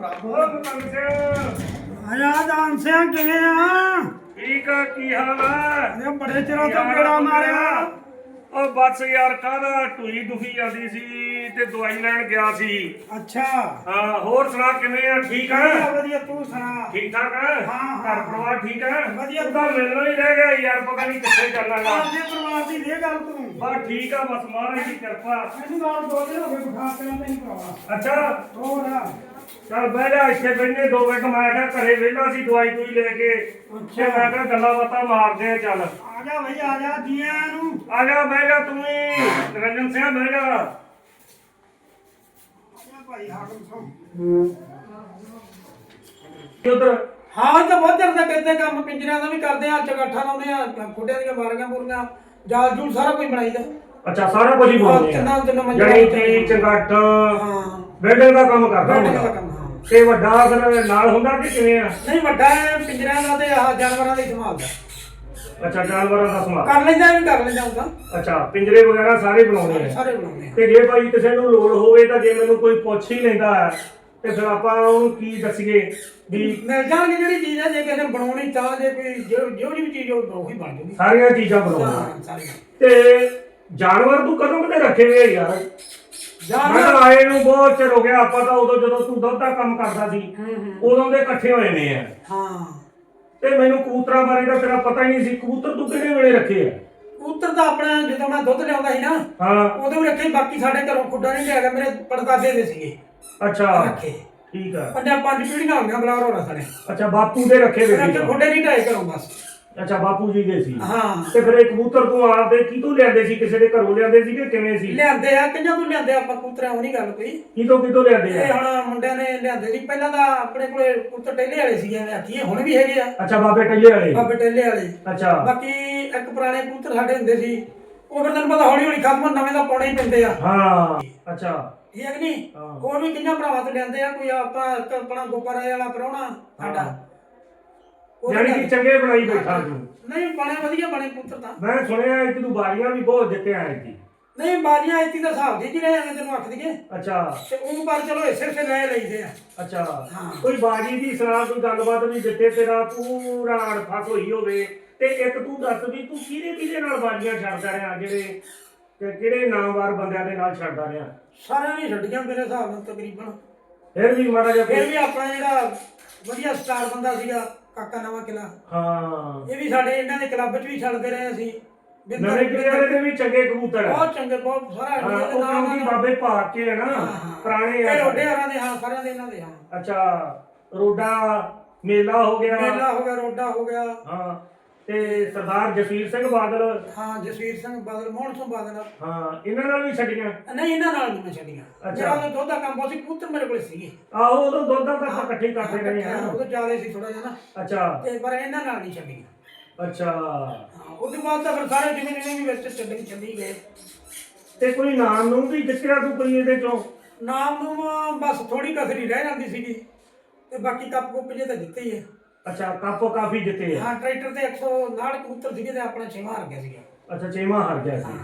ਸਿੰਘ ਆਇਆ ਦਾਨ ਸਿਆ ਕਿਵੇਂ ਆ? ਠੀਕ ਆ ਕੀ ਹਾਲ ਆ? ਇਹ ਬੜੇ ਚਿਰਾਂ ਤੋਂ ਗੇੜਾ ਮਾਰਿਆ। ਉਹ ਬਸ ਯਾਰ ਕਾਹਦਾ ਢੂਈ ਦੁਖੀ ਜਾਂਦੀ ਸੀ ਤੇ ਦਵਾਈ ਲੈਣ ਗਿਆ ਸੀ। ਅੱਛਾ। ਹਾਂ ਹੋਰ ਸੁਣਾ ਕਿਵੇਂ ਆ? ਠੀਕ ਆ? ਵਧੀਆ ਵਧੀਆ ਤੂੰ ਸੁਣਾ। ਠੀਕ ਠਾਕ ਆ? ਹਾਂ। ਘਰ ਪਰਿਵਾਰ ਠੀਕ ਆ? ਵਧੀਆ। ਤਾਂ ਮਿਲਣਾ ਹੀ ਰਹਿ ਗਿਆ ਯਾਰ ਪਤਾ ਨਹੀਂ ਕਿੱਥੇ ਚੱਲਾਂਗਾ ਆਪਦੇ ਪਰਿਵਾਰ ਦੀ ਦੇ ਗੱਲ ਤੂੰ। ਬਸ ਠੀਕ ਆ ਬਸ ਮਹਾਰਾਜ ਦੀ ਕਿਰਪਾ। ਮੈਨੂੰ ਨਾਲ ਦੋ ਦਿਨ ਹੋ ਗਏ ਬੁਖਾਰ ਤੇ ਨਹੀਂ ਭਰਾਵਾ। ਅੱਛਾ। ਹੋਰ ਚੱਲ ਬਹਿ ਜਾ ਇੱਥੇ ਬੈਠੇ ਦੋ ਮਿੰਟ ਮੈਂ ਕਿਹਾ ਘਰੇ ਵਿਹਲਾ ਸੀ ਦਵਾਈ ਦੂਈ ਲੈ ਕੇ। ਤੇ ਮੈਂ ਕਿਹਾ ਗੱਲਾਂ ਬਾਤਾਂ ਮਾਰਦੇ ਆ ਚੱਲ। ਆ ਜਾ ਭਈ ਆ ਜਾ ਜੀਆਂ ਨੂੰ। ਆ ਜਾ ਬਹਿ ਜਾ ਤੂੰ ਰੰਜਨ ਸਿੰਘ ਬਹਿ ਜਾ। ਆ ਜਾ ਭਾਈ ਹਾਕਮ ਸਿੰਘ ਉਧਰ। ਹਾਂ ਤਾਂ ਬਹੁਤ ਚਿਰ ਦਾ ਕਰਦੇ ਕੰਮ ਪਿੰਜਰਿਆਂ ਦਾ ਵੀ ਕਰਦੇ ਆ ਚਗਾਠਾਂ ਲਾਉਂਦੇ ਆ ਖੁੱਡਿਆਂ ਦੀਆਂ ਮਾਰੀਆਂ ਮੁਰਗੀਆਂ ਜਾਲ ਜੂਲ ਸਾਰਾ ਕੁਝ ਬਣਾਈਦਾ। ਅੱਛਾ ਸਾਰਾ ਕੁਝ ਹੀ ਬੋਲਦੇ ਕਿੰਨਾ ਕਿੰਨਾ ਆ ਮੰਜਾ ਜਣੀ ਤੀ ਚੰਗਾਟ ਹਾਂ। ਬੈਠੇ ਦਾ ਕੰਮ ਕਰਦਾ ਬੈਠੇ ਦਾ ਹੁੰਦਾ ਕੰਮ, ਹਾਂ। ਤੇ ਵੱਡਾ ਫਿਰ ਨਾਲ ਹੁੰਦਾ ਕਿ ਕਿਵੇਂ ਆ? ਨਹੀਂ ਵੱਡਾ ਹੈ ਪਿੰਜਰਿਆਂ ਦਾ ਤੇ ਆਹ ਜਾਨਵਰਾਂ ਦਾ ਹੀ ਸੰਭਾਲਦਾ ਅੱਛਾ ਜਾਨਵਰਾਂ ਦਾ ਸਮਾਨ ਕਰ ਲੈਂਦਾ ਵੀ ਕਰ ਲੈਂਦਾ ਹੁੰਦਾ। ਅੱਛਾ ਪਿੰਜਰੇ ਵਗੈਰਾ ਸਾਰੇ ਬਣਾਉਣੇ ਆ। ਸਾਰੇ ਬਣਾਉਂਦੇ ਆ। ਤੇ ਜੇ ਭਾਈ ਕਿਸੇ ਨੂੰ ਲੋੜ ਹੋਵੇ ਤਾਂ ਜੇ ਮੈਨੂੰ ਕੋਈ ਪੁੱਛ ਹੀ ਲੈਂਦਾ ਹੈ ਤੇ ਫਿਰ ਆਪਾਂ ਉਹਨੂੰ ਕੀ ਦੱਸੀਏ ਵੀ ਮਿਲ ਜਾਣਗੇ ਜਿਹੜੀ ਚੀਜ਼ ਹੈ ਜੇ ਕਿਸੇ ਨੇ ਬਣਾਉਣੀ ਤਾਂ ਜੇ ਕੋਈ ਜੋ ਜੋ ਵੀ ਚੀਜ਼ ਉਹ ਉਹੀ ਬਣ ਜੂਗੀ। ਸਾਰੀਆਂ ਚੀਜ਼ਾਂ ਬਣਾਉਣੀਆਂ ਹਾਂ ਤੇ ਜਾਨਵਰ ਤੂੰ ਕਦੋਂ ਕਦੇ ਰੱਖੇ ਹੋਏ ਯਾਰ? ਮੈਂ ਜਾਨਵਰ ਤਾਂ ਆਏ ਨੂੰ ਬਹੁਤ ਚਿਰ ਹੋ ਗਿਆ ਆਪਾਂ ਤਾਂ ਉਦੋਂ ਜਦੋਂ ਤੂੰ ਦੁੱਧ ਦਾ ਕੰਮ ਕਰਦਾ ਸੀ ਉਦੋਂ ਦੇ ਇਕੱਠੇ ਹੋਏ ਨੇ ਆ। ਹਾਂ। ਤੇ ਮੈਨੂੰ ਕਬੂਤਰਾਂ ਬਾਰੇ ਤਾਂ ਤੇਰਾ ਪਤਾ ਹੀ ਨਹੀਂ ਸੀ ਕਬੂਤਰ ਤੂੰ ਕਿਹੜੇ ਵੇਲੇ ਰੱਖੇ ਆ? ਕਬੂਤਰ ਤਾਂ ਆਪਣਾ ਜਦੋਂ ਮੈਂ ਦੁੱਧ ਲਿਆਉਂਦਾ ਸੀ ਨਾ ਹਾਂ। ਉਦੋਂ ਵੀ ਰੱਖੇ ਬਾਕੀ ਸਾਡੇ ਘਰੋਂ ਖੁੱਡਾ ਨਹੀਂ ਲਿਆ ਗਿਆ ਮੇਰੇ ਪੜਦਾਦੇ ਦੇ ਸੀਗੇ। ਅੱਛਾ। ਰੱਖੇ। ਠੀਕ ਆ। ਪੰਜਾਂ ਪੰਜ ਪੀੜ੍ਹੀਆਂ ਹੋ ਗਈਆਂ ਬਲਾਰ ਹੋਰਾਂ ਸਾਡੇ। ਅੱਛਾ ਬਾਪੂ ਦੇ ਰੱਖੇ ਵੇ ਰੱਖੇ ਖੁੱਡੇ ਨਹੀਂ ਢਾਏ ਘਰੋਂ ਬਸ। ਅੱਛਾ ਬਾਪੂ ਜੀ ਦੇ ਸੀ। ਹਾਂ। ਤੇ ਫਿਰ ਇਹ ਕਬੂਤਰ ਤੂੰ ਆਪਦੇ ਕਿਤੋਂ ਲਿਆਂਦੇ ਸੀ? ਕਿਸੇ ਦੇ ਘਰੋਂ ਲਿਆਂਦੇ ਸੀ ਕਿ ਕਿਵੇਂ ਸੀ? ਲਿਆਂਦੇ ਆ। ਕਿੰਨਾਂ ਤੋਂ ਲਿਆਂਦੇ ਆਪਾਂ ਕਬੂਤਰਾਂ ਉਹ ਨਹੀਂ ਗੱਲ ਕੋਈ। ਕਿਤੋਂ ਕਿਤੋਂ ਲਿਆਂਦੇ ਇਹ ਆ ਹੁਣ ਮੁੰਡਿਆਂ ਨੇ ਲਿਆਂਦੇ ਸੀ। ਪਹਿਲਾਂ ਤਾਂ ਆਪਣੇ ਕੋਲੇ ਕਬੂਤਰ ਟੇਲੇ ਵਾਲੇ ਸੀਗੇ ਐਵੇਂ ਆਖੀਏ ਹੁਣ ਵੀ ਹੈਗੇ ਆ। ਅੱਛਾ ਬਾਬੇ ਟੱਲੇ ਵਾਲੇ। ਬਾਬੇ ਟੇਲੇ ਵਾਲੇ। ਅੱਛਾ। ਬਾਕੀ ਇੱਕ ਪੁਰਾਣੇ ਕਬੂਤਰ ਸਾਡੇ ਹੁੰਦੇ ਸੀ। ਉਹ ਫਿਰ ਤੈਨੂੰ ਪਤਾ ਹੌਲੀ ਹੌਲੀ ਖਤਮ ਨਵੇਂ ਦਾ ਪਾਉਣੇ ਹੀ ਪੈਂਦੇ ਆ। ਹਾਂ। ਅੱਛਾ। ਠੀਕ ਹੈ ਕਿ ਨਹੀਂ? ਹਾਂ। ਹੋਰ ਵੀ ਕਿੰਨਾ ਭਰਾਵਾਂ ਤੋਂ ਲਿਆਂਦੇ ਆ? ਕੋਈ ਆਪਾਂ ਇੱਕ ਆਪਣਾ ਗੋਪਾਰਾਏ ਵਾਲਾ ਪ੍ਰਾਹੁਣਾ ਸਾਡਾ। ਯਾਨੀ ਕਿ ਚੰਗੇ ਬਣਾਈ ਬੈਠਾ ਤੂੰ ਨਹੀਂ ਬਣੇ ਵਧੀਆ ਬਣੇ ਕਬੂਤਰ ਤਾਂ। ਮੈਂ ਸੁਣਿਆ ਕਿ ਤੂੰ ਬਾਰੀਆਂ ਵੀ ਬਹੁਤ ਜਿੱਤਿਆ ਹੈ ਜੀ ਨਹੀਂ ਬਾਜੀਆਂ ਇੱਥੇ ਦਾ ਹਿਸਾਬ ਦੀ ਜਿਹੜੇ ਐਵੇਂ ਤੈਨੂੰ ਆਖ ਦਈਏ ਅੱਛਾ। ਤੇ ਉਹ ਪਰ ਚਲੋ ਇਸੇ ਸੇ ਲੈ ਲਈਦੇ ਆ। ਅੱਛਾ। ਹਾਂ। ਕੋਈ ਬਾਜੀ ਦੀ ਸਲਾਹ ਕੋਈ ਗੱਲਬਾਤ ਵੀ ਜਿੱਤੇ ਤੇਰਾ ਪੂਰਾ ਅੜਫਸ ਹੋਈ ਹੋਵੇ। ਤੇ ਇੱਕ ਤੂੰ ਦੱਸ ਵੀ ਤੂੰ ਕਿਹਦੇ ਕਿਹਦੇ ਨਾਲ ਬਾਜੀਆਂ ਛੱਡਦਾ ਰਿਹਾ ਜਿਹੜੇ ਤੇ ਕਿਹੜੇ ਨਾਮਵਾਰ ਬੰਦਿਆਂ ਦੇ ਨਾਲ ਛੱਡਦਾ ਰਿਹਾ? ਸਾਰਿਆਂ ਨੇ ਛੱਡੀਆਂ ਮੇਰੇ ਹਿਸਾਬ ਨਾਲ ਤਕਰੀਬਨ। ਫਿਰ ਵੀ ਮਾੜਾ ਜਿਹਾ ਫਿਰ ਵੀ ਆਪਣਾ ਜਿਹੜਾ ਵਧੀਆ ਸਟਾਰ ਬੰਦਾ ਸੀਗਾ ਕਾਕਾ ਨਵਾਂ ਕਿਲਾ ਹਾਂ। ਇਹ ਵੀ ਸਾਡੇ ਇਹਨਾਂ ਦੇ ਕਲੱਬ 'ਚ ਵੀ ਛੱਡਦੇ ਰਹੇ ਅਸੀਂ। ਬਿੰਦਰ- ਨਵੇਂ ਕਿਲੇ ਵਾਲੇ ਦੇ ਵੀ ਚੰਗੇ ਕਬੂਤਰ ਆ। ਬਹੁਤ ਚੰਗੇ ਬਹੁਤ ਸਾਰਾ ਹਾਂ, ਇੰਡੀਆ ਦੇ ਉਹ ਨਾਮ ਕਿਉਂਕਿ ਬਾਬੇ ਭਾਗ ਕੇ ਹੈ ਨਾ ਪੁਰਾਣੇ ਇਹ ਆ ਰੋਡੇ ਹਾਰਾਂ ਦੇ ਹਾਂ ਸਾਰਿਆਂ ਦੇ ਇਹਨਾਂ ਦੇ ਹਾਂ। ਅੱਛਾ ਰੋਡਾ ਮੇਲਾ ਹੋ ਗਿਆ। ਮੇਲਾ ਹੋ ਗਿਆ ਰੋਡਾ ਹੋ ਗਿਆ। ਹਾਂ। ਤੇ ਸਰਦਾਰ ਜਸਵੀਰ ਸਿੰਘ ਬਾਦਲ। ਹਾਂ ਜਸਵੀਰ ਸਿੰਘ ਬਾਦਲ ਮੋਹਨ ਸਿੰਘ ਬਾਦਲ। ਹਾਂ ਇਹਨਾਂ ਨਾਲ ਵੀ ਛੱਡੀਆਂ? ਨਹੀਂ ਇਹਨਾਂ ਨਾਲ ਨਹੀਂ ਮੈਂ ਛੱਡੀਆਂ। ਅੱਛਾ। ਉਹ ਦੁੱਧ ਦਾ ਕੰਮ ਸੀ ਕਬੂਤਰ ਮੇਰੇ ਕੋਲ ਸੀਗੇ। ਆਹੋ ਉਦੋਂ ਦੁੱਧ ਦਾ ਤਾਂ ਆਪਾਂ ਇਕੱਠੇ ਹੀ ਕਰਦੇ ਰਹੇ ਹਾਂ, ਹਾਂ ਉਹ ਤਾਂ ਜ਼ਿਆਦਾ ਸੀ ਥੋੜਾ ਜਿਹਾ ਨਾ। ਅੱਛਾ। ਤੇ ਪਰ ਇਹਨਾਂ ਨਾਲ ਨਹੀਂ ਛੱਡੀਆਂ। ਅੱਛਾ। ਹਾਂ ਉਹਦੇ ਬਾਅਦ ਤਾਂ ਫਿਰ ਸਾਰੇ ਜਿਵੇਂ ਜਿਵੇਂ ਵੀ ਵਿੱਚ ਚੱਲੀ ਚੱਲੀ ਗਏ। ਤੇ ਕੋਈ ਨਾਮ ਨੂੰ ਵੀ ਜਿੱਤਿਆ ਤੂੰ ਕੋਈ ਇਹਦੇ ਚੋਂ? ਨਾਮ ਨੂੰ ਬਸ ਥੋੜੀ ਕਸਰੀ ਰਹਿ ਜਾਂਦੀ ਸੀਗੀ। ਤੇ ਬਾਕੀ ਕੱਪ ਕੁੱਪ ਜੇ ਤਾਂ ਜਿੱਤੇ ਹੀ ਆ। ਅੱਛਾ ਕੱਪ ਕਾਫੀ ਜਿੱਤੇ ਆ। ਹਾਂ ਟਰੈਕਟਰ ਤੇ 109 ਕਬੂਤਰ ਸੀਗੇ ਤੇ ਆਪਣਾ ਛੇਵਾਂ ਹਾਰ ਗਿਆ ਸੀਗਾ। ਅੱਛਾ ਛੇਵਾਂ ਹਾਰ ਗਿਆ ਸੀ।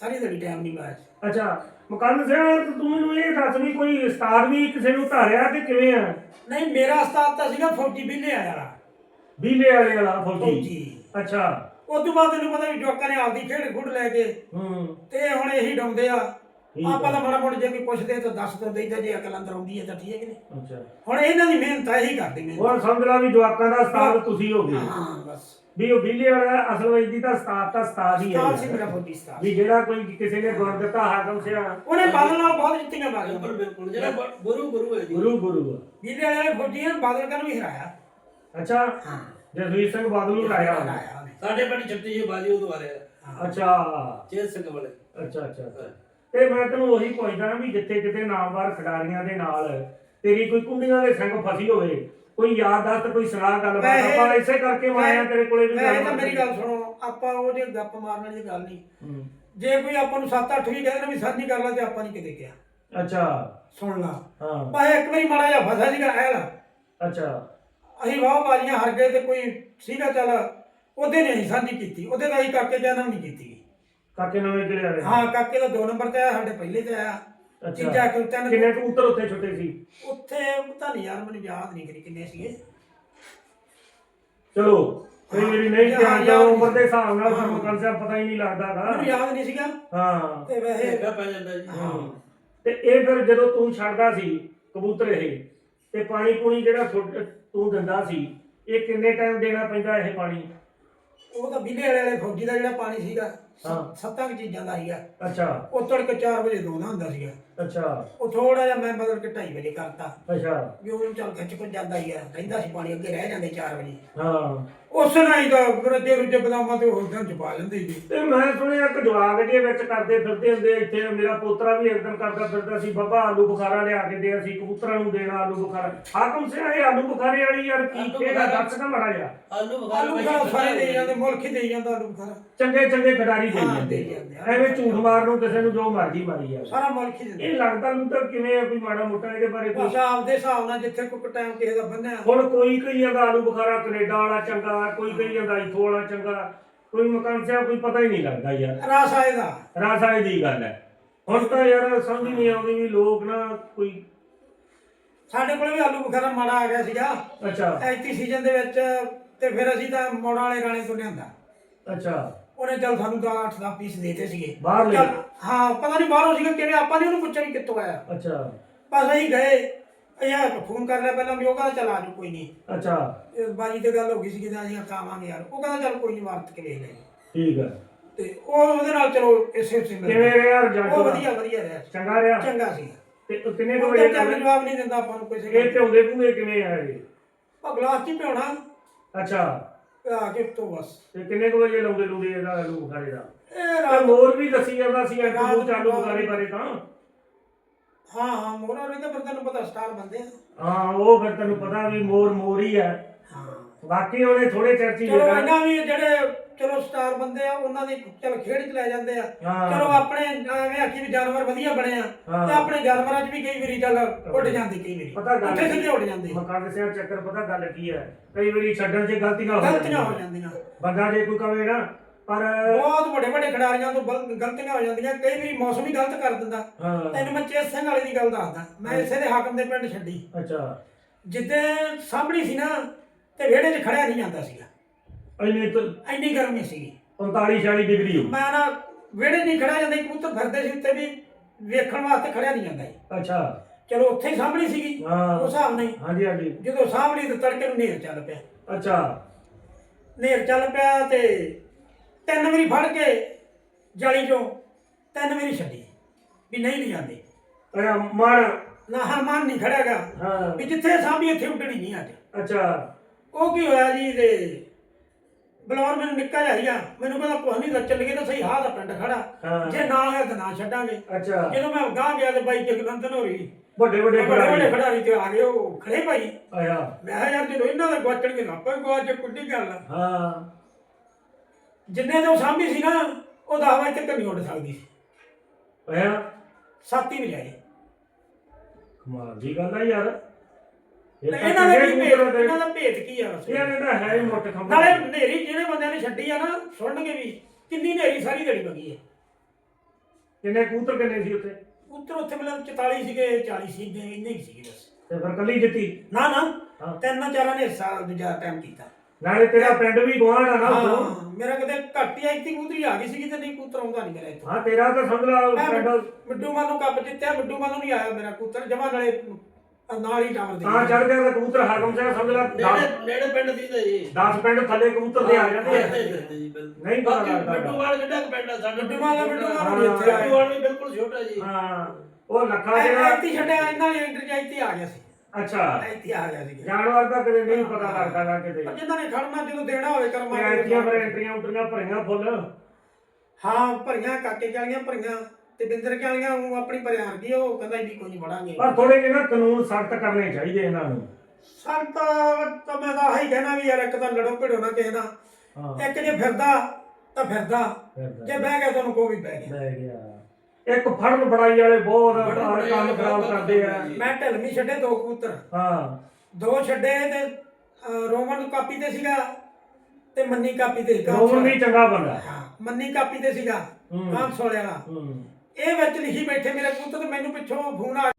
ਸਾਰੀ ਦਿਹਾੜੀ ਟਾਈਮ ਨਹੀਂ ਬਾਅਦ ਅੱਛਾ ਮੁਕੰਦ ਸਿੰਘ ਤੂੰ ਮੈਨੂੰ ਇਹ ਦੱਸ ਵੀ ਕੋਈ ਉਸਤਾਦ ਵੀ ਕਿਸੇ ਨੂੰ ਧਾਰਿਆ ਕਿ ਕਿਵੇਂ ਆ? ਨਹੀਂ ਮੇਰਾ ਉਸਤਾਦ ਤਾਂ ਸੀਗਾ ਫੌਜੀ ਬਿੱਲੇ ਵਾਲਾ ਬੀਲੇ ਵਾਲੇ ਵਾਲਾ ਫੌਜੀ। ਅੱਛਾ। ਉਸ ਤੋਂ ਬਾਅਦ ਤੈਨੂੰ ਪਤਾ ਵੀ ਜੋਕਾਂ ਨੇ ਆਪਦੀ ਖੇਡ ਖੁੱਡ ਲੈ ਕੇ ਹੂੰ। ਤੇ ਹੁਣ ਇਹੀ ਡਾਉਂਦੇ ਆ। ਆਪਾਂ ਤਾਂ ਮਾੜਾ ਮੋੜ ਜੇ ਕੋਈ ਪੁੱਛਦੇ ਤਾਂ ਦੱਸ ਤਾਂ ਦੇਈਦਾ ਜੇ ਅਕਲ ਅੰਦਰ ਆਉਂਦੀ ਹੈ ਤਾਂ ਠੀਕ ਹੈ ਕਿ ਨਹੀਂ ਅੱਛਾ। ਹੁਣ ਇਹਨਾਂ ਦੀ ਮਿਹਨਤ ਆ ਇਹੀ ਕਰਦੇ ਨੇ ਹੋਰ ਸਮਝ ਲਾ ਵੀ ਜਵਾਕਾਂ ਦਾ ਉਸਤਾਦ ਤੁਸੀਂ ਹੋ ਗਏ। ਹਾਂ ਬਸ। ਵੀ ਉਹ ਬੀਲੇ ਵਾਲਾ ਅਸਲ ਵਿੱਚ ਦੀ ਤਾਂ ਉਸਤਾਦ ਤਾਂ ਉਸਤਾਦ ਹੀ ਉਸਤਾਦ ਸੀ ਹੈ ਮੇਰਾ ਫੌਜੀ ਉਸਤਾਦ। ਵੀ ਜਿਹੜਾ ਕੋਈ ਕਿਸੇ ਨੇ ਗੁਰ ਦਿੱਤਾ ਹਾਕਮ ਸਿਆ ਉਹਨੇ ਬਾਦਲ ਨਾਲ ਬਹੁਤ ਜਿੱਤੀਆਂ ਬਾਜ਼ੀਆਂ ਬਿਲਕੁਲ ਜਿਹੜਾ ਬ- ਗੁਰੂ ਗੁਰੂ ਹੈ ਜੀ। ਗੁਰੂ ਗੁਰੂ। ਆ। ਵੀਰੇ ਵਾਲੇ ਫੌਜੀ ਨੇ ਬਾਦਲ ਕਰਨ ਵੀ ਹਰਾਇਆ। ਅੱਛਾ। ਹਾਂ। ਜਸਵੀਰ ਸਿੰਘ ਬਾਦਲ ਨੂੰ ਲਾਇਆ ਉਹਨੇ। ਹਰਾਇਆ ਉਹਨੇ। ਸਾਡੇ ਪਿੰਡ ਛੱਟੀ ਜੀ ਬਾਜੀ ਉਦੋਂ ਆ ਰਿਹਾ। ਅੱਛਾ। ਚੇਤ ਸਿੰਘ ਵਾਲੇ। ਅੱਛਾ ਅੱਛਾ ਅੱਛਾ। ਤੇ ਮੈਂ ਤੈਨੂੰ ਉਹੀ ਪੁੱਛਦਾ ਨਾ ਵੀ ਜਿੱਥੇ ਕਿਤੇ ਨਾਮਵਾਰ ਖਿਡਾਰੀਆਂ ਦੇ ਨਾਲ ਤੇਰੀ ਕੋਈ ਕੁੰਡੀਆਂ ਦੇ ਸੰਗ ਫਸੀ ਹੋਵੇ ਕੋਈ ਯਾਦਦਾਸ਼ਤ ਕੋਈ ਸਲਾਹ ਗੱਲਬਾਤ ਵੈਸੇ- ਆਪਾਂ ਇਸੇ ਕਰਕੇ ਮੈਂ ਆਇਆ ਤੇਰੇ ਕੋਲੇ ਵੀ ਤਾਂ ਗੱਲਬਾਤ ਮੇਰੀ ਗੱਲ ਸੁਣੋ ਆਪਾਂ ਉਹ ਜੇ ਗੱਪ ਮਾਰਨ ਵਾਲੀ ਗੱਲ ਨਹੀਂ। ਹੂੰ। ਜੇ ਕੋਈ ਆਪਾਂ ਨੂੰ 7-8 ਵੀ ਕਹਿੰਦੇ ਨੇ ਵੀ ਸਰ ਨਹੀਂ ਕਰ ਲਾ ਤੇ ਆਪਾਂ ਨਹੀਂ ਕਿਤੇ ਗਿਆ ਅੱਛਾ। ਸੁਣ ਲਾ। ਹਾਂ। ਭਾਵੇਂ ਇੱਕ ਵਾਰੀ ਮਾੜਾ ਜਿਹਾ ਫਸਾ ਸੀਗਾ ਐ ਲਾ। ਅੱਛਾ। ਅਸੀਂ ਵਾਹ ਬਾਜ਼ੀਆਂ ਹਾਰ ਗਏ ਤੇ ਕੋਈ ਸੀਗਾ ਚੱਲ ਉਹਦੇ ਨੇ ਅਸੀਂ ਸਾਂਝੀ ਕੀਤੀ ਉਹਦੇ ਦਾ ਅਸੀਂ ਕਾਕੇ ਨਾਮ ਨਹੀਂ ਕੀਤੀ। ਕਾਕੇ ਨਵੇਂ ਕਿਲੇ ਵਾਲੇ ਹਾਂ ਕਾਕੇ ਦਾ 2 ਨੰਬਰ ਤੇ ਆਇਆ ਸਾਡੇ ਪਹਿਲੇ ਤੇ ਆਇਆ। ਅੱਛਾ। ਤੀਜਾ ਕਿ ਤਿੰਨ ਕਿੰਨੇ ਕਬੂਤਰ ਉੱਥੇ ਛੁੱਟੇ ਸੀ? ਉੱਥੇ ਪਤਾ ਨਹੀਂ ਯਾਰ ਮੈਨੂੰ ਯਾਦ ਨਹੀਂ ਕਰੀ ਕਿੰਨੇ ਸੀਗੇ। ਚਲੋ ਕਈ ਵਾਰੀ ਨਹੀਂ ਧਿਆਨ ਯਾਦ ਉਮਰ ਦੇ ਹਿਸਾਬ ਨਾਲ। ਸਾਨੂੰ ਕਨਸੈਪਟ ਪਤਾ ਹੀ ਨਹੀਂ ਲੱਗਦਾ ਮੈਨੂੰ ਗਾ ਯਾਦ ਨਹੀਂ ਸੀਗਾ। ਹਾਂ। ਤੇ ਵੈਸੇ ਹੈਗਾ ਪੈ ਜਾਂਦਾ ਜੀ। ਹਾਂ। ਤੇ ਇਹ ਫਿਰ ਜਦੋਂ ਤੂੰ ਛੱਡਦਾ ਸੀ ਕਬੂਤਰ ਇਹ ਤੇ ਪਾਣੀ ਪੂਣੀ ਜਿਹੜਾ ਤੂੰ ਦਿੰਦਾ ਸੀ ਇਹ ਕਿੰਨੇ ਟਾਈਮ ਦੇਣਾ ਪੈਂਦਾ ਇਹ ਪਾਣੀ? ਉਹ ਤਾਂ ਬਿਲੇ ਵਾਲੇ ਵਾਲੇ ਫੌਜੀ ਦਾ ਜਿਹੜਾ ਪਾਣੀ ਸੀਗਾ। ਹਾਂ। ਸੱਤਾਂ ਕੁ ਚੀਜ਼ਾਂ ਦਾ ਸੀਗਾ। ਅੱਛਾ। ਉਹ ਤੜਕੇ 4 ਵਜੇ ਦੋਣਾ ਹੁੰਦਾ ਸੀਗਾ। ਅੱਛਾ। ਉਹ ਥੋੜਾ ਜਿਹਾ ਮੈਂ ਬਦਲ ਕੇ 2:30 ਵਜੇ ਕਰਤਾ। ਅੱਛਾ। ਵੀ ਉਹਨੂੰ ਚੱਲ ਖਿੱਚ ਕੋ ਜਾਂਦਾ ਹੀ ਆ। ਕਹਿੰਦਾ ਸੀ ਪਾਣੀ ਅੱਗੇ ਰਹਿ ਜਾਂਦੇ 4 ਵਜੇ। ਹਾਂ। ਉਸ ਨਾਲ ਹੀ ਤਾਂ ਰੱਜੇ ਰੁੱਜੇ ਬਦਾਮਾਂ ਤੇ ਹੋਰ ਦਿਨ ਚ ਪਾ ਲੈਂਦੇ ਸੀ। ਤੇ ਮੈਂ ਸੁਣਿਆ ਇੱਕ ਜਵਾਗ ਜੇ ਵਿੱਚ ਕਰਦੇ ਫਿਰਦੇ ਹੁੰਦੇ ਇੱਥੇ ਮੇਰਾ ਪੋਤਰਾ ਵੀ ਇੱਕ ਦਿਨ ਕਰਦਾ ਫਿਰਦਾ ਸੀ। ਬਾਬਾ ਆਲੂ ਬੁਖਾਰਾ ਲਿਆ ਕੇ ਦੇ ਅਸੀਂ ਕਬੂਤਰਾਂ ਨੂੰ ਦੇਣਾ ਆਲੂ ਬੁਖਾਰਾ। ਹਾਕਮ ਸਿਆ ਇਹ ਆਲੂ ਬੁਖਾਰੇ ਵਾਲੀ ਯਾਰ ਕੀ ਆਲੂ ਬੁਖਾਰਾ। ਦੱਸ ਨਾ ਮੜਾ ਜਾ ਆਲੂ ਬਖਾਰ ਆਲੂ ਬੁਖਾਰਾ ਸਾਰੇ ਦੇ ਜਾਂਦੇ ਮੁਲਕ ਹੀ ਦੇ ਜਾਂਦਾ ਆਲੂ ਬੁਖਾਰਾ। ਚੰਗੇ ਚੰਗੇ ਖਿਡਾਰੀ ਦੇ ਹਾਂ, ਜਾਂਦੇ। ਦੇ ਜਾਂਦੇ ਆ। ਐਵੇਂ ਝੂਠ ਮਾਰ ਨੂੰ ਕਿਸੇ ਨੂੰ ਜੋ ਮਰਜ਼ੀ ਮਾਰੀ ਜਾ ਸਾਰਾ ਮੁਲਕ ਹੀ ਦਿੰਦਾ ਇਹ ਲੱਗਦਾ ਨੂੰ ਤਾਂ ਕਿਵੇਂ ਆ ਕੋਈ ਮਾੜਾ ਮੋਟਾ ਇਹਦੇ ਬਾਰੇ ਬਸ ਕੋਈ ਆਪਦੇ ਹਿਸਾਬ ਨਾਲ ਜਿੱਥੇ ਕੋਈ ਟਾਈਮ ਕਿਸੇ ਦਾ ਬੰਨਿਆ ਹੁਣ ਕੋਈ ਕਹੀ ਜਾਂਦਾ ਆਲੂ ਬੁਖਾਰਾ ਕੈਨੇਡਾ ਵਾਲਾ ਚੰਗਾ ਕੋਈ ਕਹੀ ਜਾਂਦਾ ਇਥੋਂ ਵਾਲਾ ਚੰਗਾ ਕੋਈ ਮਕਾਨ ਸਿਆ ਕੋਈ ਪਤਾ ਹੀ ਨਹੀਂ ਲੱਗਦਾ ਯਾਰ। ਰਾਸ ਆਏ ਦਾ। ਰਾਸਾਏ ਦੀ ਗੱਲ ਹੈ। ਹੁਣ ਤਾਂ ਯਾਰ ਸਮਝ ਨਹੀਂ ਆਉਂਦੀ ਵੀ ਲੋਕ ਨਾ ਕੋਈ ਸਾਡੇ ਕੋਲ ਵੀ ਆਲੂ ਬੁਖਾਰਾ ਮਾੜਾ ਆ ਗਿਆ ਸੀਗਾ। ਅੱਛਾ। ਐਤੀ ਸੀਜ਼ਨ ਦੇ ਵਿੱਚ ਤੇ ਫਿਰ ਅਸੀਂ ਤਾਂ ਮੋੜਾਂ ਵਾਲੇ ਰਾਣੇ ਤੋਂ ਲਿਆਂਦਾ। ਅੱਛਾ। ਉਹਨੇ ਚੱਲ ਸਾਨੂੰ ਤਾਂ 8 10 ਪੀਸ ਦੇਤੇ ਸੀਗੇ। ਬਾਹਰ ਲੈ ਚੱਲ, ਹਾਂ ਪਤਾ ਨਹੀਂ ਬਾਹਰੋਂ ਸੀਗਾ ਕਿਵੇਂ ਆਪਾਂ ਨੇ ਉਹਨੂੰ ਪੁੱਛਿਆ ਵੀ ਕਿੱਥੋਂ ਆਇਆ। ਅੱਛਾ। ਬਸ ਅਸੀਂ ਗਏ ਇਹ ਫੋਨ ਕਰ ਲਿਆ ਪਹਿਲਾਂ ਵੀ ਉਹ ਕਹਿੰਦਾ ਚੱਲ ਆ ਜਾਓ ਕੋਈ ਨਹੀਂ ਅੱਛਾ। ਇਹ ਬਾਜੀ ਤੇ ਗੱਲ ਹੋ ਗਈ ਸੀ ਕਿ ਅਸੀਂ ਕਾਵਾਂਗੇ ਯਾਰ। ਉਹ ਕਹਿੰਦਾ ਚੱਲ ਕੋਈ ਨਹੀਂ ਵਰਤ ਕੇ ਲੈ ਠੀਕ ਹੈ ਤੇ ਉਹ ਉਹਦੇ ਨਾਲ ਚਲੋ ਇਸੇ ਮਿਲ ਕਿਵੇਂ ਰਿਹਾ ਰਿਜ਼ਲਟ ਉਹ ਵਧੀਆ ਵਧੀਆ ਰਿਹਾ। ਚੰਗਾ ਰਿਹਾ? ਚੰਗਾ ਸੀ। ਤੇ ਉਹ ਕਿੰਨੇ ਕੁ ਵਜੇ ਤਾਂ ਚੱਲ ਜਵਾਬ ਨਹੀਂ ਦਿੰਦਾ ਆਪਾਂ ਨੂੰ ਕਿਸੇ ਇਹ ਪਿਉਂਦੇ ਭੂਏ ਕਿਵੇਂ ਆ ਇਹ? ਉਹ ਗਲਾਸ ਚ ਹੀ ਪਿਉਣਾ ਅੱਛਾ। ਆ ਕੇ ਤੋਂ ਬਸ। ਤੇ ਕਿੰਨੇ ਕੁ ਵਜੇ ਲਾਉਂਦੇ ਲੂੰਦੇ ਇਹਦਾ ਆਲੂ ਬੁਖਾਰੇ ਦਾ? ਇਹ ਤੇ ਰਾਤ ਹੋਰ ਵੀ ਦੱਸੀ ਜਾਂਦਾ ਸੀ ਇੱਕ ਰਾਤ ਦੋ ਚਾਲੂ ਨੂੰ ਬੁਖਾਰੇ ਬਾਰੇ ਤਾਂ। ਹਾਂ ਹਾਂ ਮੋਰਾ ਨੇ ਤਾਂ ਫਿਰ ਤੈਨੂੰ ਪਤਾ ਸਟਾਰ ਬੰਦੇ ਆ। ਹਾਂ ਉਹ ਫਿਰ ਤੈਨੂੰ ਪਤਾ ਵੀ ਮੋਰ ਮੋਰ ਹੀ ਹੈ ਹਾਂ। ਬਾਕੀ ਉਹਨੇ ਥੋੜੇ ਚਿਰ ਚ ਹੀ ਚਲੋ ਜਿਹੜਾ- ਇਹਨਾਂ ਵੀ ਜਿਹੜੇ ਚਲੋ ਸਟਾਰ ਬੰਦੇ ਆ ਉਹਨਾਂ ਦੀ ਚਲ ਖੇਡ ਚ ਲੈ ਜਾਂਦੇ ਆ। ਹਾਂ। ਚਲੋ ਆਪਣੇ ਐਵੇਂ ਆਖੀ ਵੀ ਜਾਨਵਰ ਵਧੀਆ ਬਣੇ ਆ ਹਾਂ। ਤੇ ਆਪਣੇ ਜਾਨਵਰਾਂ 'ਚ ਵੀ ਕਈ ਵਾਰੀ ਚੱਲ ਉੱਡ ਜਾਂਦੇ ਕਈ ਵਾਰੀ। ਪਤਾ ਗੱਲ ਉੱਥੇ ਸਿੱਧੇ ਉੱਡ ਜਾਂਦੇ। ਮੱਕਾ ਦੱਸਿਆ ਚੱਕਰ ਪਤਾ ਗੱਲ ਕੀ ਹੈ ਕਈ ਵਾਰੀ ਛੱਡਣ 'ਚ ਗਲਤੀਆਂ ਹੋ ਗਲਤੀਆਂ ਹੋ ਜਾਂਦੀਆਂ। ਬੰਦਾ ਜੇ ਕੋਈ ਕਵੇ ਨਾ ਪਰ ਬਹੁਤ ਵੱਡੇ ਵੱਡੇ ਖਿਡਾਰੀਆਂ ਤੋਂ ਬਲ- ਗਲਤੀਆਂ ਹੋ ਜਾਂਦੀਆਂ ਕਈ ਵਾਰੀ ਮੌਸਮ ਹੀ ਗਲਤ ਕਰ ਦਿੰਦਾ। ਹਾਂ। ਤੈਨੂੰ ਮੈਂ ਚੇਸ ਸਿੰਘ ਵਾਲੇ ਦੀ ਗੱਲ ਦੱਸਦਾ। ਮੈਂ ਇਸੇ ਦੇ ਹਾਕਮ ਦੇ ਪਿੰਡ ਛੱਡੀ। ਅੱਛਾ। ਜਿੱਦੇ ਸਾਹਮਣੀ ਸੀ ਨਾ ਤੇ ਵਿਹੜੇ 'ਚ ਖੜਿਆ ਨਹੀਂ ਜਾਂਦਾ ਸੀਗਾ। ਇੰਨੇ ਤੋਂ ਇੰਨੀ ਗਰਮੀ ਸੀਗੀ। 45 46 ਡਿਗਰੀ ਹੋ ਮੈਂ ਨਾ ਵਿਹੜੇ ਨਹੀਂ ਖੜਿਆ ਜਾਂਦਾ ਸੀ, ਕਬੂਤਰ ਫਿਰਦੇ ਸੀ ਉੱਤੇ ਵੀ ਵੇਖਣ ਵਾਸਤੇ ਖੜਿਆ ਨਹੀਂ ਜਾਂਦਾ ਸੀ। ਅੱਛਾ। ਚਲੋ ਉੱਥੇ ਹੀ ਸਾਹਮਣੀ ਸੀਗੀ ਹਾਂ। ਉਸ ਹਿਸਾਬ ਨਾਲ ਹੀ। ਹਾਂਜੀ ਹਾਂਜੀ। ਜਦੋਂ ਸਾਹਮਣੀ ਤੇ ਤੜਕੇ ਨੂੰ ਨੇਰ ਚੱਲ ਪਿਆ। ਅੱਛਾ। ਨੇਰ ਚੱਲ ਪਿਆ ਤੇ ਤਿੰਨ ਵਾਰੀ ਫੜ ਕੇ ਜਾਲੀ ਚੋਂ ਤਿੰਨ ਵਾਰੀ ਛੱਡੀ ਵੀ ਨਹੀਂ ਲਿਜਾਂਦੇ ਅਰੇ ਮਨ ਨਾ ਹਰਮਾਨ ਨਹੀਂ ਖੜਿਆਗਾ ਹਾਂ। ਵੀ ਜਿੱਥੇ ਸਾਹਮਣੇ ਇੱਥੇ ਉੱਡਣੀ ਨਹੀਂ ਅੱਜ। ਅੱਛਾ। ਉਹ ਕੀ ਹੋਇਆ ਜੀ ਤੇ ਬਲੌਰ ਮੈਨੂੰ ਨਿੱਕਾ ਜਿਹਾ ਸੀਗਾ। ਮੈਨੂੰ ਕਹਿੰਦਾ ਕੁਛ ਨਹੀਂ ਤਾਂ ਚੱਲੀਏ ਤਾਂ ਸਹੀ ਹਾਹ ਦਾ ਪਿੰਡ ਖੜਾ। ਹਾਂ। ਜੇ ਨਾ ਹੋਇਆ ਤਾਂ ਨਾ ਛੱਡਾਂਗੇ। ਅੱਛਾ। ਜਦੋਂ ਮੈਂ ਗਾਂ ਗਿਆ ਤੇ ਬਾਈ ਜਗਨੰਦਨ ਹੋਰੀ। ਵੱਡੇ ਵੱਡੇ ਬੜੇ ਖਿਡਾਰੀ। ਖਿਡਾਰੀ ਤੇ ਆ ਗਏ ਉਹ ਖੜੇ ਭਾਈ। ਆਇਆ। ਮੈਂ ਕਿਹਾ ਯਾਰ ਜਦੋਂ ਇਹਨਾਂ ਦਾ ਗਵਾਚਣਗੇ ਨਾ ਆਪਾਂ ਗਵਾਚ ਕੁੱਡੀ ਗੱਲ ਆ। ਹਾਂ। ਜਿੰਨੇ ਤੋਂ ਸਾਂਭੀ ਸੀ ਨਾ ਉਹ ਦਾਵਾ ਇੱਥੇ ਕੰਨੀ ਉੱਡ ਸਕਦੀ ਸੀ। ਆਇਆ। ਸੱਤ ਹੀ ਵਜਾਏ ਕਮਾਲ ਦੀ ਗੱਲ ਆ ਯਾਰ। ਤਾਂ ਇਹਨਾਂ ਦਾ ਕੀ ਭੇਦ ਦੇ- ਇਹਨਾਂ ਦਾ ਭੇਦ ਕੀ ਆ ਇਹ ਕਹਿੰਦਾ ਹੈ ਹੀ ਮੁੱਠ ਖੰਭਾ। ਨਾਲੇ ਨੇਰੀ ਜਿਹੜੇ ਬੰਦਿਆਂ ਨੇ ਛੱਡੀ ਆ ਨਾ ਸੁਣਨਗੇ ਵੀ ਕਿੰਨੀ ਨੇਰੀ ਸਾਰੀ ਦਿਹਾੜੀ ਵਗੀ ਹੈ ਕਿੰਨੇ ਕਬੂਤਰ ਕਿੰਨੇ ਸੀ ਉੱਥੇ? ਉੱਤਰ ਉੱਥੇ ਮਤਲਬ 44 ਸੀਗੇ 40 ਸੀਗੇ ਇੰਨੇ ਹੀ ਸੀਗੇ ਬਸ। ਤੇ ਫਿਰ ਕੱਲੀ ਜਿੱਤੀ? ਨਾ ਨਾ ਹਾਂ। ਤਿੰਨ ਚਾਰਾਂ ਨੇ ਹਿੱਸਾ ਦੂਜਾ ਟਾਈਮ ਕੀਤਾ। ਨਾਲੇ ਤੇਰਾ ਪਿੰਡ ਵੀ ਗਵਾਂਢ ਆ ਨਾ। ਹਾਂ ਮੇਰਾ ਕਿਤੇ ਘੱਟ ਹੀ ਆਈ ਕਬੂਤਰੀ ਆ ਗਈ ਸੀਗੀ ਤੇ ਨਹੀਂ ਕਬੂਤਰ ਆਉਂਦਾ ਨਹੀਂ ਮੇਰਾ ਇੱਥੋਂ। ਹਾਂ ਤੇਰਾ ਤਾਂ ਸਮਝ ਲਾ ਪਿੰਡ। ਮਿੱਡੂ ਮਾਨੂੰ ਕੱਪ ਜਿੱਤਿਆ ਮਿੱਡੂ ਮਾਨੂੰ ਨਹੀਂ ਆਇਆ ਮੇਰਾ ਕਬੂਤਰ ਜਮਾ ਨਾਲੇ ਨਾਲ ਹੀ ਟਾਵਰ ਦੇ ਤਾਂ ਚੜ ਗਿਆ ਤਾਂ ਕਬੂਤਰ ਹਾਕਮ ਸਿੰਘ ਸਮਝ ਲਾ ਨੇੜੇ ਨੇੜੇ ਪਿੰਡ ਦੀ ਤਾਂ ਜੀ। 10 ਪਿੰਡ ਥੱਲੇ ਕਬੂਤਰ ਦੇ ਆ ਜਾਂਦੇ ਆ। ਜੀ ਬਿਲਕੁਲ। ਨਹੀਂ ਪਤਾ ਬਾਕੀ ਲੱਗਦਾ। ਬਿੱਟੂਵਾਲ ਕਿੱਡਾ ਕੁ ਪਿੰਡ ਆ ਸਾਡਾ। ਬਿੱਟੂਵਾਲ, ਬਿੱਟੂਵਾਲ ਹਾਂ। ਵੀ ਇੱਥੇ ਆਏ। ਬਿੱਟੂਵਾਲ ਵੀ ਬਿਲਕੁਲ ਛੋਟਾ ਜੀ। ਹਾਂ ਉਹ ਲੱਖਾ ਜਿਹੜਾ ਇੱਥੇ ਛੱਡਿਆ ਇਹਨਾਂ ਨੇ ਇੰਟਰ ਇੱਥੇ ਆ ਗਿਆ ਸੀ। ਅੱਛਾ। ਇੱਥੇ ਆ ਗਿਆ ਸੀ। ਜਾਨਵਰ ਦਾ ਕਦੇ ਨਹੀਂ ਪਤਾ ਲੱਗਦਾ ਨਾ ਕਿਤੇ। ਪਰ ਜਿਨ੍ਹਾਂ ਨੇ ਖੜਨਾ ਜਦੋਂ ਦੇਣਾ ਹੋਵੇ ਕਰਮਾਂ ਦੇ ਐਂਟਰੀਆਂ ਫਿਰ ਐਂਟਰੀਆਂ ਉੰਟਰੀਆਂ ਭਰੀਆਂ ਫੁੱਲ। ਹਾਂ ਭਰੀਆਂ ਕਾਕੇ ਵਾਲੀਆਂ ਭਰੀਆਂ। ਤੇ ਬਿੰਦਰ ਕੇ ਵਾਲੀਆਂ ਉਹ ਆਪਣੀ ਭਰਿਆ ਗਈ ਉਹ ਕਹਿੰਦਾ ਵੀ ਕੋਈ ਨਹੀਂ ਵੜਾਂਗੇ। ਪਰ ਥੋੜੇ ਜਿਹੇ ਨਾ ਕਾਨੂੰਨ ਸਖਤ ਕਰਨੇ ਚਾਹੀਦੇ ਇਹਨਾਂ ਨੂੰ। ਸੰਤ ਤਾਂ ਮੈਂ ਤਾਂ ਆਹੀ ਕਹਿਣਾ ਵੀ ਯਾਰ ਇੱਕ ਤਾਂ ਲੜੋ ਭਿੜੋ ਨਾ ਕਿਸੇ ਨਾਲ। ਹਾਂ। ਇੱਕ ਜੇ ਫਿਰਦਾ ਤਾਂ ਫਿਰਦਾ। ਜੇ ਬਹਿ ਗਿਆ ਤੁਹਾਨੂੰ ਕੋਈ ਵੀ ਬਹਿ ਗਿਆ। ਲੈ ਗਿਆ। ਇੱਕ ਫੜਨ ਫੜਾਈ ਵਾਲੇ ਬਹੁਤ ਫੜਨ ਕੰਮ ਖਰਾਬ ਕਰਦੇ ਆ। ਮੈਂ ਢਲਮੀ ਛੱਡੇ ਦੋ ਕਬੂਤਰ। ਹਾਂ। ਦੋ ਛੱਡੇ ਤੇ ਅਹ, ਰੋਮਨ ਕਾਪੀ ਤੇ ਸੀਗਾ ਤੇ ਮੰਨੀ ਕਾਪੀ ਤੇ ਸੀਗਾ। ਰੋਮਨ ਵੀ ਚੰਗਾ ਬੰਦਾ। ਹਾਂ ਮੰਨੀ ਕਾਪੀ ਤੇ ਸੀਗਾ। ਹੂੰ। 500 ਵਾਲਾ। ਹੂੰ। ਇਹ ਵਿੱਚ ਲਿਖੀ ਬੈਠੇ ਮੇਰੇ ਪੁੱਤ ਤੇ ਮੈਨੂੰ ਪਿੱਛੋਂ ਫੋਨ ਆ